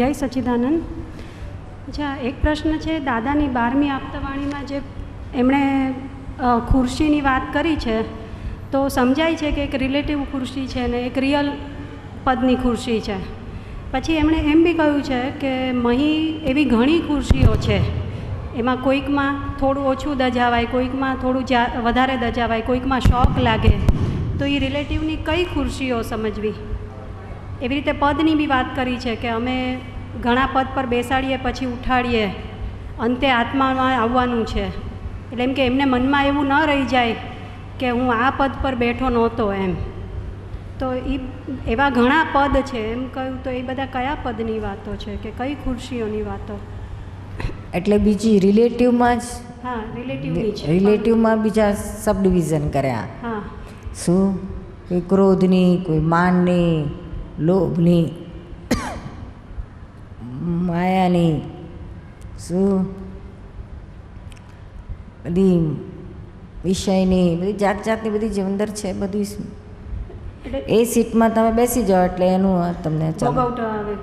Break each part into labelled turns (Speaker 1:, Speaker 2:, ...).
Speaker 1: જય સચ્ચિદાનંદ અચ્છા, એક પ્રશ્ન છે, દાદાની બારમી આપતાવાણીમાં જે એમણે ખુરશીની વાત કરી છે, તો સમજાય છે કે એક રિલેટિવ ખુરશી છે ને એક રિયલ પદની ખુરશી છે. પછી એમણે એમ બી કહ્યું છે કે મહી એવી ઘણી ખુરશીઓ છે, એમાં કોઈકમાં થોડું ઓછું દજાવાય, કોઈકમાં થોડું વધારે દજાવાય, કોઈકમાં શોખ લાગે, તો એ રિલેટિવની કઈ ખુરશીઓ સમજવી? એવી રીતે પદની બી વાત કરી છે કે અમે ઘણા પદ પર બેસાડીએ પછી ઉઠાડીએ. અંતે આત્મામાં આવવાનું છે. એટલે એમ કે એમને મનમાં એવું ન રહી જાય કે હું આ પદ પર બેઠો નહોતો એમ. તો એ એવા ઘણા પદ છે. એમ કહ્યું તો એ બધા કયા પદની વાતો છે કે કઈ ખુરશીઓની વાતો?
Speaker 2: એટલે બીજી રિલેટિવમાં જ
Speaker 1: હા રિલેટિવની છે.
Speaker 2: રિલેટિવમાં બીજા સબ ડિવિઝન કર્યા.
Speaker 1: હા.
Speaker 2: શું? કોઈ ક્રોધની કોઈ માનની? લોભની માયાની શું? બધી વિષયની, બધી જાત જાતની બધી જે અંદર છે બધું એ સીટમાં તમે બેસી જાઓ એટલે એનું તમને
Speaker 1: આવે.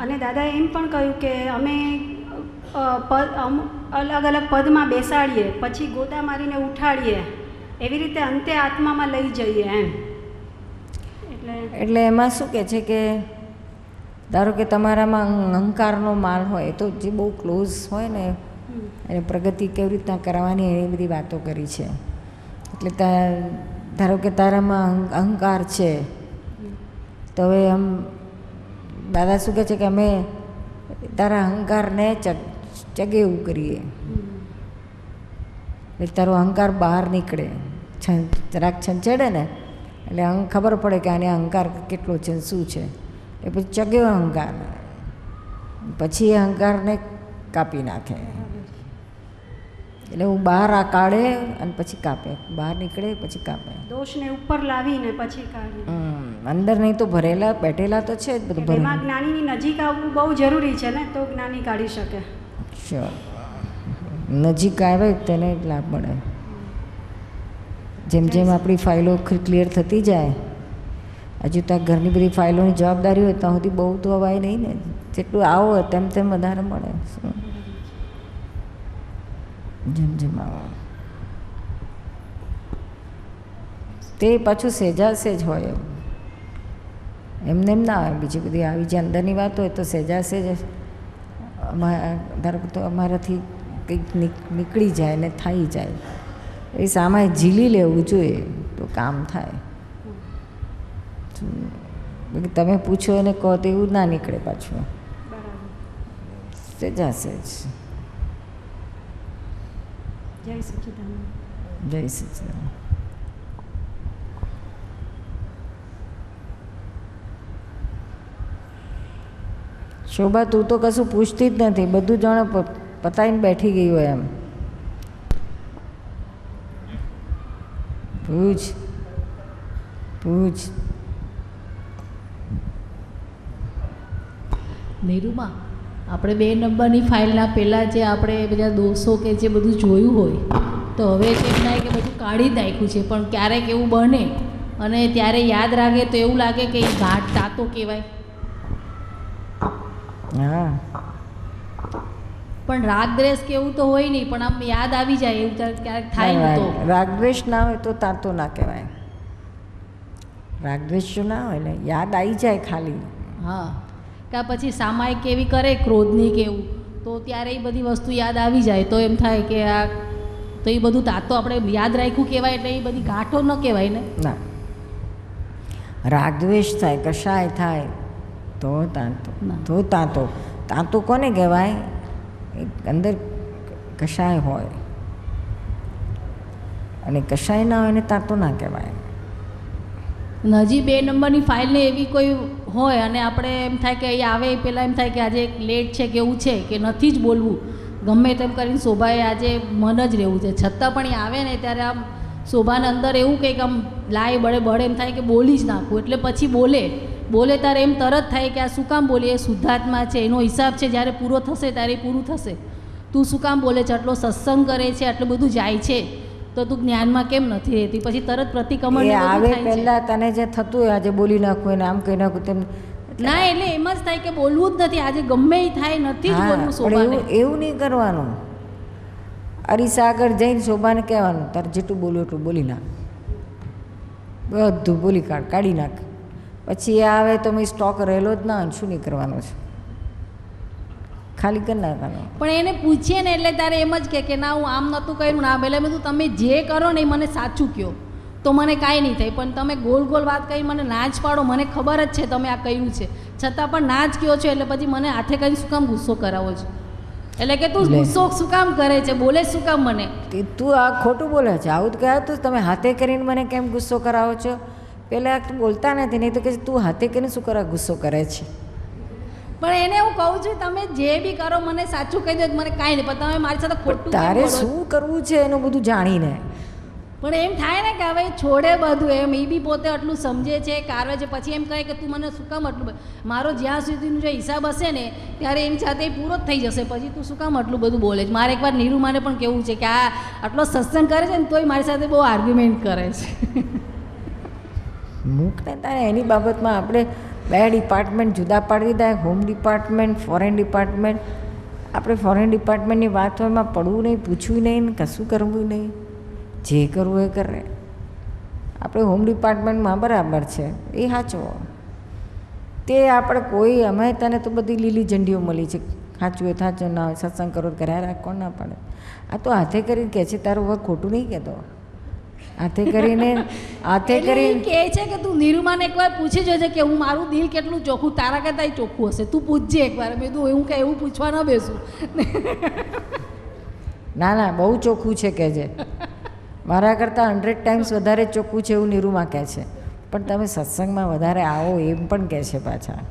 Speaker 1: અને દાદાએ એમ પણ કહ્યું કે અમે પદ અલગ અલગ પદમાં બેસાડીએ, પછી ગોતા મારીને ઉઠાડીએ. એવી રીતે અંતે આત્મામાં લઈ જઈએ એમ. એટલે
Speaker 2: એમાં શું કહે છે કે ધારો કે તમારામાં અહંકારનો માલ હોય તો જે બહુ ક્લોઝ હોય ને એને પ્રગતિ કેવી રીતના કરવાની એ બધી વાતો કરી છે. એટલે ધારો કે તારામાં અહંકાર છે તો હવે આમ દાદા શું કહે છે કે અમે તારા અહંકારને ચગેવું ચગે એવું કરીએ. એટલે તારો અહંકાર બહાર નીકળે. છન જરાક છંછેડે ને એટલે અહં ખબર પડે કે આને અહંકાર કેટલો છે શું છે. એ પછી ચગ્યો અહંકાર. પછી એ અહંકારને કાપી નાખે. એટલે હું બહાર આ કાઢે અને પછી કાપે. બહાર નીકળે પછી કાપે.
Speaker 1: દોષને ઉપર લાવીને પછી
Speaker 2: કાઢે. અંદર નહીં તો ભરેલા બેઠેલા તો છે જ બધું
Speaker 1: એટલે જ્ઞાનીની નજીક આવવું બહુ જરૂરી છે ને તો જ્ઞાની કાઢી શકે.
Speaker 2: શ્યોર નજીક આવે તેને લાભ મળે. જેમ જેમ આપણી ફાઇલો ક્લિયર થતી જાય, હજુ તો આ ઘરની બધી ફાઇલોની જવાબદારી હોય, ત્યાં સુધી બહુ તો અવાય નહીં ને. જેટલું આવો, તેમ તેમ વધારે મળે. જેમ જેમ આવો. તે પાછું સેજા જ હોય એમ. એમને એમ ના આવે બીજી બધી આવી જે અંદરની વાત હોય તો સેજા જ અમારા ધારો તો અમારાથી કંઈક નીકળી જાય ને થઈ જાય. એ સામે ઝીલી લેવું જોઈએ તો કામ થાય. તમે પૂછો અને કહો તો એવું ના નીકળે પાછું.
Speaker 1: બરાબર.
Speaker 2: સેજા સેજ.
Speaker 1: જય
Speaker 2: સચિદાન શોભા તું તો કશું પૂછતી જ નથી. બધું જાણે પ- પતાઈને બેઠી ગઈ હોય એમ. પૂછ પૂછ.
Speaker 3: નીરુમાં આપણે બે નંબરની ફાઇલના પહેલાં જે આપણે બધા દોષો કે જે બધું જોયું હોય તો હવે એમ થાય કે બધું કાઢી નાખ્યું છે પણ ક્યારેક એવું બને અને ત્યારે યાદ રાખે તો એવું લાગે કે એ ઘાટ તાતો કહેવાય.
Speaker 2: હા.
Speaker 3: પણ રાગ દ્વેષ કે એવું તો હોય નહીં પણ આમ યાદ આવી જાય એવું ક્યારેક થાય ને તો.
Speaker 2: રાગદ્વેષ ના હોય તો તાંતો ના કહેવાય. રાગદ્વેષ જો ના હોય ને યાદ આવી જાય ખાલી.
Speaker 3: હા. કાં પછી સામાયિક કેવી કરે ક્રોધની કે એવું તો ત્યારે એ બધી વસ્તુ યાદ આવી જાય. તો એમ થાય કે આ તો એ બધું તાતો આપણે યાદ રાખ્યું કહેવાય એટલે એ બધી ગાંઠો ન કહેવાય ને.
Speaker 2: ના. રાગદ્વેષ થાય કશાય થાય તો તાંતો તો તાંતો. તાંતો કોને કહેવાય? અંદર કશાય હોય. અને કશાય ના હોય એને તાતો ના કહેવાય.
Speaker 3: હજી બે નંબરની ફાઇલને એવી કોઈ હોય અને આપણે એમ થાય કે અહીં આવે પહેલાં એમ થાય કે આજે લેટ છે કે એવું છે કે નથી જ બોલવું. ગમે તેમ કરીને શોભાએ આજે મન જ રહેવું છે. છતાં પણ એ આવે ને ત્યારે આમ શોભાને અંદર એવું કંઈક આમ લાય બળે બળે એમ થાય કે બોલી જ નાખવું એટલે પછી બોલે. બોલે ત્યારે એમ તરત થાય કે આ શું કામ બોલે? એ શુદ્ધાત્મા છે એનો હિસાબ છે જ્યારે પૂરો થશે ત્યારે પૂરું થશે. તું શું કામ બોલે છે? આટલો સત્સંગ કરે છે આટલું બધું જાય છે તો તું જ્ઞાનમાં કેમ નથી રહેતી? પછી તરત પ્રતિક્રમણ
Speaker 2: આવે પહેલાં તને જે થતું હોય આજે બોલી નાખું એને આમ કહી નાખું તેમ
Speaker 3: ના એટલે એમ જ થાય કે બોલવું જ નથી. આજે ગમે એ થાય નથી જ બોલવું શોભાને
Speaker 2: એવું એવું નહીં કરવાનું. અરીસા આગળ જઈને શોભાને કહેવાનું તારે જેટલું બોલું એટલું બોલી નાખ. બધું બોલી કાઢ કાઢી નાખ. પછી એ આવે તો મેં સ્ટોક રહેલો જ ના શું નહીં કરવાનો છે? ખાલી કરી નાખવાનો.
Speaker 3: પણ એને પૂછીએ ને એટલે તારે એમ જ કે ના હું આમ નહોતું કર્યું ના એટલે મેં તમે જે કરો ને એ મને સાચું કહો. તો મને કાંઈ નહીં થાય પણ તમે ગોલ ગોલ વાત કરી મને ના જ પાડો મને ખબર જ છે તમે આ કહ્યું છે. છતાં પણ ના જ કહો છો એટલે પછી મને હાથે કરીને શું કામ ગુસ્સો કરાવો છો? એટલે કે તું ગુસ્સો શું કામ કરે છે? બોલે શું કામ મને?
Speaker 2: તું આ ખોટું બોલે છે? આવું જ કહ્યા તું તમે હાથે કરીને મને કેમ ગુસ્સો કરાવો છો? પહેલાં તું બોલતા નથી નહીં તો કે તું હાથે કરીને શું કરવા ગુસ્સો કરે છે?
Speaker 3: પણ એને હું કહું છું તમે જે બી કરો મને સાચું કહી દો મને કાંઈ નહીં પણ તમે મારી સાથે ખોટું
Speaker 2: તારે શું કરવું છે એનું બધું જાણીને?
Speaker 3: પણ એમ થાય ને કે હવે છોડે બધું એમ એ બી પોતે આટલું સમજે છે કારવે છે પછી એમ કહે કે તું મને શું કામ આટલું મારો જ્યાં સુધીનો જો હિસાબ હશે ને ત્યારે એની સાથે પૂરો જ થઈ જશે પછી તું શું કામ આટલું બધું બોલે છે? મારે એકવાર નીરુમાને પણ કેવું છે કે આ આટલો સત્સંગ કરે છે ને તોય મારી સાથે બહુ આર્ગ્યુમેન્ટ કરે છે.
Speaker 2: મૂકને તારે એની બાબતમાં આપણે બે ડિપાર્ટમેન્ટ જુદા પાડી દીધા હોમ ડિપાર્ટમેન્ટ ફોરેન ડિપાર્ટમેન્ટ આપણે ફોરેન ડિપાર્ટમેન્ટની વાત હોય એમાં પડવું નહીં, પૂછવું નહીં ને કશું કરવું નહીં. જે કરવું એ કરે. આપણે હોમ ડિપાર્ટમેન્ટમાં બરાબર છે. એ સાચવો તે આપણે કોઈ, અમે તને તો બધી લીલી ઝંડીઓ મળી છે. સાચું હોય, સાચું ના હોય, સત્સંગ કરો કર્યા રાખ કોણ ના પાડે. આ તો હાથે કરીને કહે છે, તારું હવે ખોટું નહીં કહેતો. હાથે કરીને હાથે કરી
Speaker 3: કહે છે કે તું નિરૂમાને એકવાર પૂછી જોજે કે હું મારું દિલ કેટલું ચોખ્ખું તારા કરતાં ચોખ્ખું હશે. તું પૂછજે એકવાર. મેં તું એવું કે એવું પૂછવા ન બેસું.
Speaker 2: ના ના બહુ ચોખ્ખું છે કે છે મારા કરતાં હંડ્રેડ ટાઈમ્સ વધારે ચોખ્ખું છે એવું નિરૂમા કહે છે. પણ તમે સત્સંગમાં વધારે આવો એમ પણ કહે છે પાછા.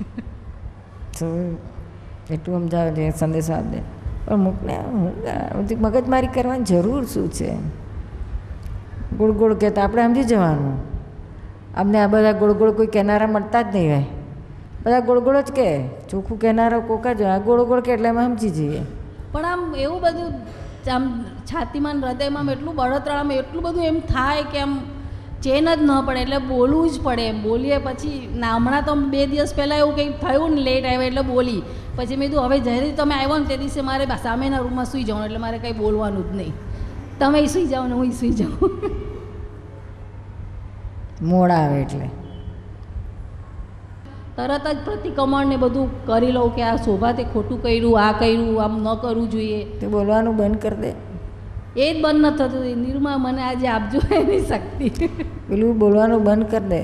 Speaker 2: તો એટલું સમજાવે છે સંદેશો આપે. પણ મૂકને હું મગજમારી કરવાની જરૂર શું છે? ગોળ ગોળ કહેતા આપણે સમજી જવાનું. અમને આ બધા ગોળ ગોળ કોઈ કહેનારા મળતા જ નહીં હોય. બધા ગોળ ગોળ જ કહે. ચોખ્ખું કહેનારા કોકા જ આ ગોળ ગોળ કે એટલે અમે સમજી જઈએ.
Speaker 3: પણ આમ એવું બધું આમ છાતીમાં હૃદયમાં એટલું બળતરામાં એટલું બધું એમ થાય કે આમ ચેન જ ન પડે એટલે બોલવું જ પડે. એમ બોલીએ પછી ના હમણાં તો બે દિવસ પહેલાં એવું કંઈક થયું ને લેટ આવ્યો એટલે બોલી. પછી મેં કીધું, હવે જ્યારે તમે આવ્યો ને તે દિવસે મારે સામેના રૂમમાં સૂઈ જવાનું એટલે મારે કંઈ બોલવાનું જ નહીં. તમે સૂઈ જાઓ ને હું સૂઈ જાઉં.
Speaker 2: મોડા આવે એટલે.
Speaker 3: તરત જ પ્રતિક્રમણ ને બધું કરી લઉં કે આ શોભા તે ખોટું કર્યું આ કર્યું આમ ન કરવું જોઈએ.
Speaker 2: તે બોલવાનું બંધ કરી દે.
Speaker 3: એ જ બંધ ન થતું નિર્મા મને આજે આપજો એની શક્તિ.
Speaker 2: પેલું બોલવાનું બંધ કરી દે.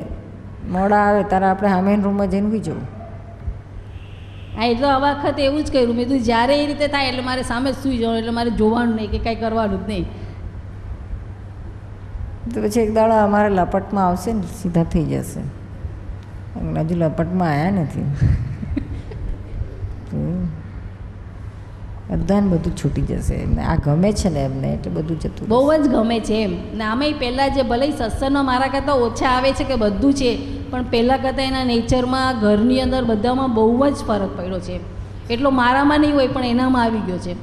Speaker 2: મોડા આવે તારે આપણે સામે રૂમમાં જઈને બી જવું.
Speaker 3: હા એટલે આ વખતે એવું જ કર્યું. મેં કીધું જ્યારે એ રીતે થાય એટલે મારે સામે જ સૂઈ જવાનું એટલે મારે જોવાનું નહીં કે કાંઈ કરવાનું જ નહીં.
Speaker 2: તો પછી એક દાડો અમારે લપટમાં આવશે ને સીધા થઈ જશે. હજુ લપટમાં આવ્યા નથી. બધાને બધું છૂટી જશે. એમને આ ગમે છે ને એમને એટલે બધું જતું
Speaker 3: બહુ જ ગમે છે એમ. ને આમેય પહેલાં જે ભલે સત્સંગમાં મારા કરતાં ઓછા આવે છે કે બધું છે પણ પહેલાં કરતાં એના નેચરમાં ઘરની અંદર બધામાં બહુ જ ફરક પડ્યો છે. એટલો મારામાં નહીં હોય પણ એનામાં આવી ગયો છે.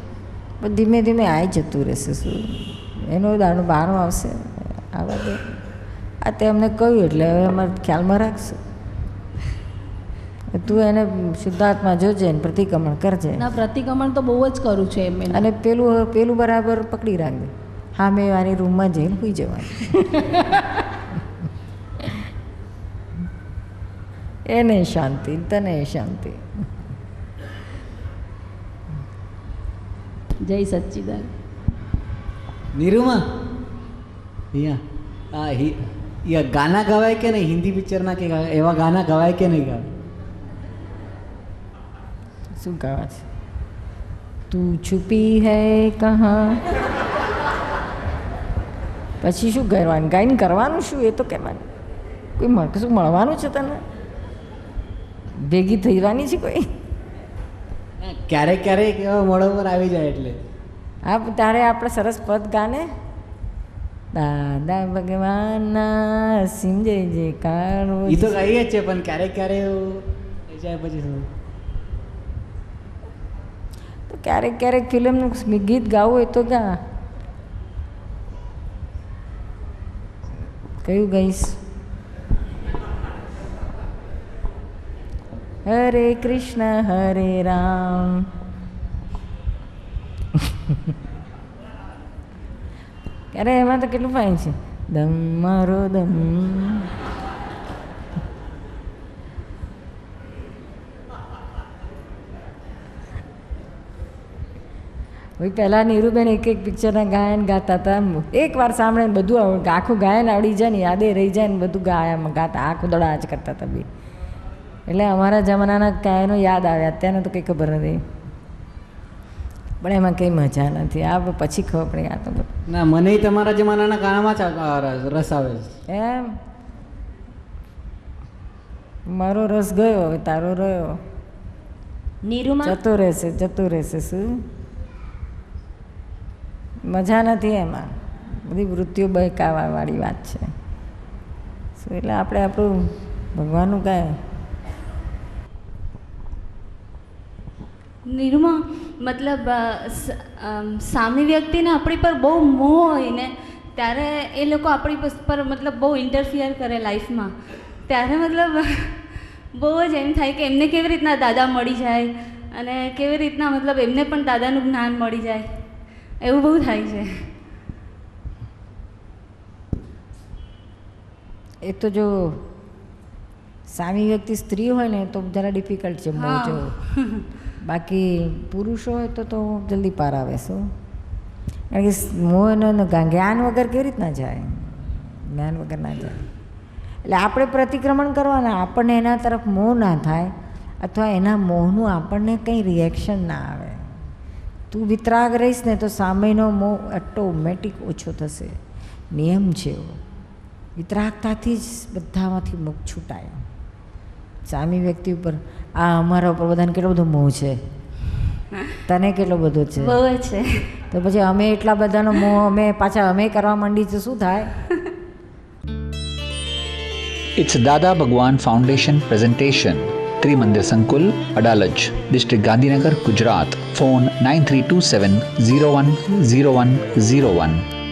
Speaker 2: પણ ધીમે ધીમે આવી જતું રહેશે શું? એનો દાણો બહારો આવશે. આવા દે. આ તે અમને કહ્યું એટલે હવે અમારે ખ્યાલમાં રાખશું. તું એને શુદ્ધાત્મા જોજે ને પ્રતિક્રમણ કરજે.
Speaker 3: ના પ્રતિક્રમણ તો બહુ જ કરું છે એમ
Speaker 2: અને પેલું પેલું બરાબર પકડી રાખજે. હા મેં મારી રૂમમાં જઈને સુઈ જવાનું. એને શાંતિ તને શાંતિ.
Speaker 3: જય સચ્ચિદાન
Speaker 4: નીરુમાં? અહીંયા આ હિ- યા ગાના ગવાય કે નહીં? હિન્દી પિક્ચરના કે એવા ગાના ગવાય કે નહીં ગવાય?
Speaker 2: શું ગાવા છે? તું છુપી હૈ કહા? પછી શું કરવાનું? ગાઈને કરવાનું શું? એ તો કહેવાનું. કોઈ શું મળવાનું છે તને? ભેગી થવાની છે કોઈ?
Speaker 4: ક્યારેક ક્યારેક એવા મોઢા પર આવી જાય એટલે.
Speaker 2: હા તારે આપણે સરસ પદ ગાને દાદા ભગવાનના સિંહ જય જય કાળો
Speaker 4: એ તો કહીએ છે પણ ક્યારેક ક્યારેક જાય પછી શું?
Speaker 2: તો ક્યારેક ક્યારેક ફિલ્મનું ગીત ગાવું હોય તો ગા. કયું ગઈશ? હરે કૃષ્ણ હરે રામ. અરે એમાં તો કેટલું ફાઇન છે દમ મારો દમ પહેલાં નીરુબેન એક એક પિક્ચરના ગાયન ગાતા હતા. એક વાર સાંભળે બધું આખું ગાયન આવડી જાય ને, યાદે રહી જાય ને બધું ગાયા ગાતા, આખું દડા જ કરતા હતા બી. એટલે અમારા જમાનાના ગાયનો યાદ આવે અત્યારને તો કંઈ ખબર નથી. પણ એમાં કંઈ મજા નથી. આ પછી ખબર પડી આ તો
Speaker 4: ના મને તમારા જમાનાના ગાનામાં રસ- આવે છે.
Speaker 2: એમ? મારો રસ ગયો હવે તારો રહ્યો.
Speaker 5: નીરુમાં?
Speaker 2: જતો રહેશે જતો રહેશે શું? મજા નથી એમાં. બધી વૃત્તિઓ બહેકાવા વાળી વાત છે. શું એટલે આપણે આપણું ભગવાનનું કાંઈ
Speaker 5: નીરુમાં મતલબ સામી વ્યક્તિને આપણી પર બહુ મોહ હોય ને ત્યારે એ લોકો આપણી પર મતલબ બહુ ઇન્ટરફિયર કરે લાઈફમાં ત્યારે મતલબ બહુ જ એમ થાય કે એમને કેવી રીતના દાદા મળી જાય અને કેવી રીતના મતલબ એમને પણ દાદાનું જ્ઞાન મળી જાય. એવું બહુ થાય છે.
Speaker 2: એ તો જો સામી વ્યક્તિ સ્ત્રી હોય ને તો જરા ડિફિકલ્ટ છે બહુ
Speaker 5: હા.
Speaker 2: બાકી પુરુષો હોય તો તો જલ્દી પાર આવે શું કારણ કે મોહન જ્ઞાન વગર કેવી રીતના જાય? જ્ઞાન વગર ના જાય. એટલે આપણે પ્રતિક્રમણ કરવાના, આપણને એના તરફ મોહ ના થાય અથવા એના મોહનું આપણને કંઈ રિએક્શન ના આવે. તું વિતરાગ રહીશ ને તો સામેનો મોહ ઓટોમેટિક ઓછો થશે. નિયમ છે એવો. વિતરાગતાથી જ બધામાંથી મુખ છૂટાય. સામી વ્યક્તિ ઉપર આ અમારા ઉપર બધાને કેટલો બધો મોહ છે તને કેટલો બધો છે
Speaker 5: બહુ છે
Speaker 2: તો પછી અમે એટલા બધાનો મોહ અમે પાછા અમે કરવા માંડી તો શું થાય
Speaker 6: It's Dada Bhagwan Foundation presentation. Trimandir Sankul, Adalaj, District Gandhinagar, Gujarat. Phone 9327 010101.